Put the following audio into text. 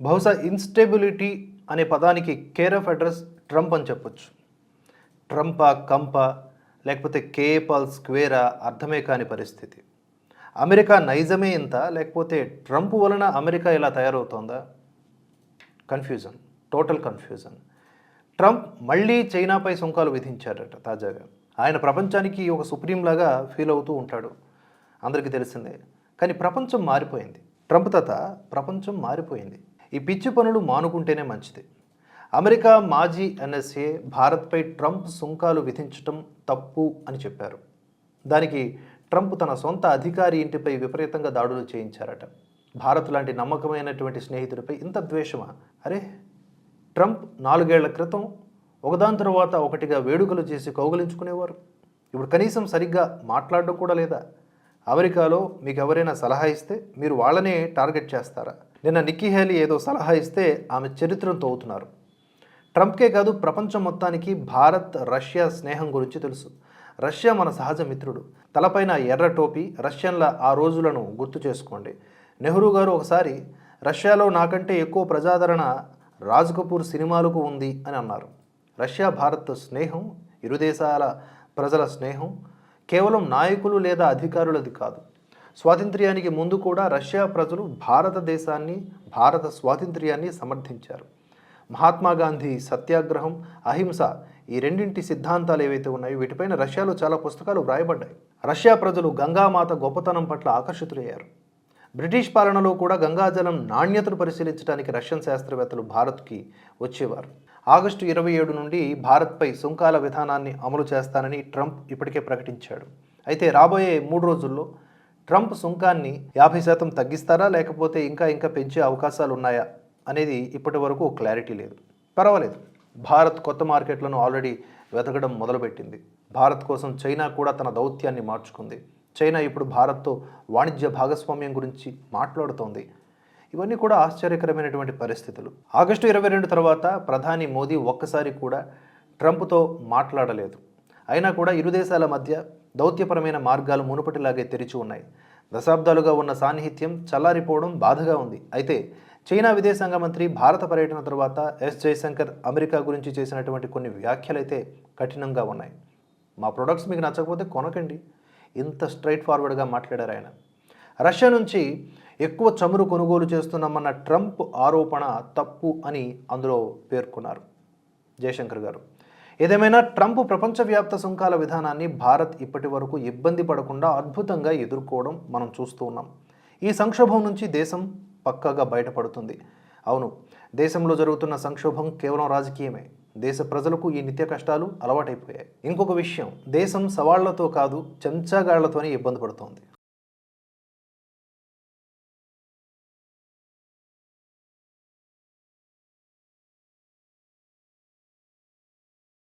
బహుశా ఇన్స్టెబిలిటీ అనే పదానికి కేర్ ఆఫ్ అడ్రస్ ట్రంప్ అని చెప్పొచ్చు. ట్రంపా కంప లేకపోతే కేపాల్ స్క్వేరా అర్థమే కాని పరిస్థితి. అమెరికా నైజమే ఇంత లేకపోతే ట్రంప్ వలన అమెరికా ఇలా తయారవుతోందా? కన్ఫ్యూజన్ టోటల్ కన్ఫ్యూజన్ ట్రంప్ మళ్ళీ చైనాపై సుంకాలు విధించారట తాజాగా. ఆయన ప్రపంచానికి ఒక సుప్రీం లాగా ఫీల్ అవుతూ ఉంటాడు. అందరికీ తెలిసిందే. కానీ ప్రపంచం మారిపోయింది. ట్రంప్ తత ప్రపంచం మారిపోయింది. ఈ పిచ్చి పనులు మానుకుంటేనే మంచిది. అమెరికా మాజీ ఎన్ఎస్ఏ భారత్పై ట్రంప్ సుంకాలు విధించటం తప్పు అని చెప్పారు. దానికి ట్రంప్ తన సొంత అధికారి ఇంటిపై విపరీతంగా దాడులు చేయించారట. భారత్ లాంటి నమ్మకమైనటువంటి స్నేహితుడిపై ఇంత ద్వేషమా? అరే! ట్రంప్ నాలుగేళ్ళ క్రితం ఒకదాని తర్వాత ఒకటిగా వేడుకలు చేసి కౌగలించుకునేవారు. ఇప్పుడు కనీసం సరిగ్గా మాట్లాడడం కూడా లేదా? అమెరికాలో మీకు ఎవరైనా సలహా ఇస్తే మీరు వాళ్ళనే టార్గెట్ చేస్తారా? నిన్న నిక్కీ హేలీ ఏదో సలహా ఇస్తే ఆమె చరిత్రను తవ్వుతున్నారు ట్రంప్కే కాదు ప్రపంచం మొత్తానికి భారత్ రష్యా స్నేహం గురించి తెలుసు. రష్యా మన సహజ మిత్రుడు. తలపైన ఎర్ర టోపీ రష్యన్ల ఆ రోజులను గుర్తు చేసుకోండి. నెహ్రూ గారు ఒకసారి రష్యాలో నాకంటే ఎక్కువ ప్రజాదరణ రాజ్ కపూర్ సినిమాలకు ఉంది అని అన్నారు. రష్యా భారత్ స్నేహం ఇరు దేశాల ప్రజల స్నేహం కేవలం నాయకులు లేదా అధికారులది కాదు. స్వాతంత్ర్యానికి ముందు కూడా రష్యా ప్రజలు భారతదేశాన్ని భారత స్వాతంత్ర్యాన్ని సమర్థించారు. మహాత్మా గాంధీ సత్యాగ్రహం అహింస ఈ రెండింటి సిద్ధాంతాలు ఏవైతే ఉన్నాయో వీటిపైన రష్యాలో చాలా పుస్తకాలు వ్రాయబడ్డాయి. రష్యా ప్రజలు గంగామాత గొప్పతనం పట్ల ఆకర్షితులయ్యారు. బ్రిటిష్ పాలనలో కూడా గంగాజలం నాణ్యతను పరిశీలించడానికి రష్యన్ శాస్త్రవేత్తలు భారత్కి వచ్చేవారు. ఆగస్టు ఇరవై ఏడు నుండి భారత్పై సుంకాల విధానాన్ని అమలు చేస్తానని ట్రంప్ ఇప్పటికే ప్రకటించాడు. అయితే రాబోయే మూడు రోజుల్లో ట్రంప్ సుంకాన్ని యాభై శాతం తగ్గిస్తారా లేకపోతే ఇంకా ఇంకా పెంచే అవకాశాలు ఉన్నాయా అనేది ఇప్పటి వరకు క్లారిటీ లేదు. పర్వాలేదు. భారత్ కొత్త మార్కెట్లను ఆల్రెడీ వెతకడం మొదలుపెట్టింది. భారత్ కోసం చైనా కూడా తన దౌత్యాన్ని మార్చుకుంది. చైనా ఇప్పుడు భారత్తో వాణిజ్య భాగస్వామ్యం గురించి మాట్లాడుతోంది. ఇవన్నీ కూడా ఆశ్చర్యకరమైనటువంటి పరిస్థితులు. ఆగస్టు ఇరవై రెండు తర్వాత ప్రధాని మోదీ ఒక్కసారి కూడా ట్రంప్తో మాట్లాడలేదు. అయినా కూడా ఇరు దేశాల మధ్య దౌత్యపరమైన మార్గాలు మునుపటిలాగే తెరిచి ఉన్నాయి. దశాబ్దాలుగా ఉన్న సాన్నిహిత్యం చల్లారిపోవడం బాధగా ఉంది. అయితే చైనా విదేశాంగ మంత్రి భారత పర్యటన తర్వాత ఎస్ జయశంకర్ అమెరికా గురించి చేసినటువంటి కొన్ని వ్యాఖ్యలైతే కఠినంగా ఉన్నాయి. మా ప్రొడక్ట్స్ మీకు నచ్చకపోతే కొనకండి. ఇంత స్ట్రైట్ ఫార్వర్డ్గా మాట్లాడారు ఆయన. రష్యా నుంచి ఎక్కువ చమురు కొనుగోలు చేస్తున్నామన్న ట్రంప్ ఆరోపణ తప్పు అని అందులో పేర్కొన్నారు జయశంకర్ గారు. ఏదేమైనా ట్రంప్ ప్రపంచవ్యాప్త సుంకాల విధానాన్ని భారత్ ఇప్పటి వరకు ఇబ్బంది పడకుండా అద్భుతంగా ఎదుర్కోవడం మనం చూస్తూ ఉన్నాం. ఈ సంక్షోభం నుంచి దేశం పక్కాగా బయటపడుతుంది. అవును దేశంలో జరుగుతున్న సంక్షోభం కేవలం రాజకీయమే. దేశ ప్రజలకు ఈ నిత్య కష్టాలు అలవాటైపోయాయి. ఇంకొక విషయం దేశం సవాళ్ళతో కాదు చెంచాగాళ్ళతోనే ఇబ్బంది పడుతోంది.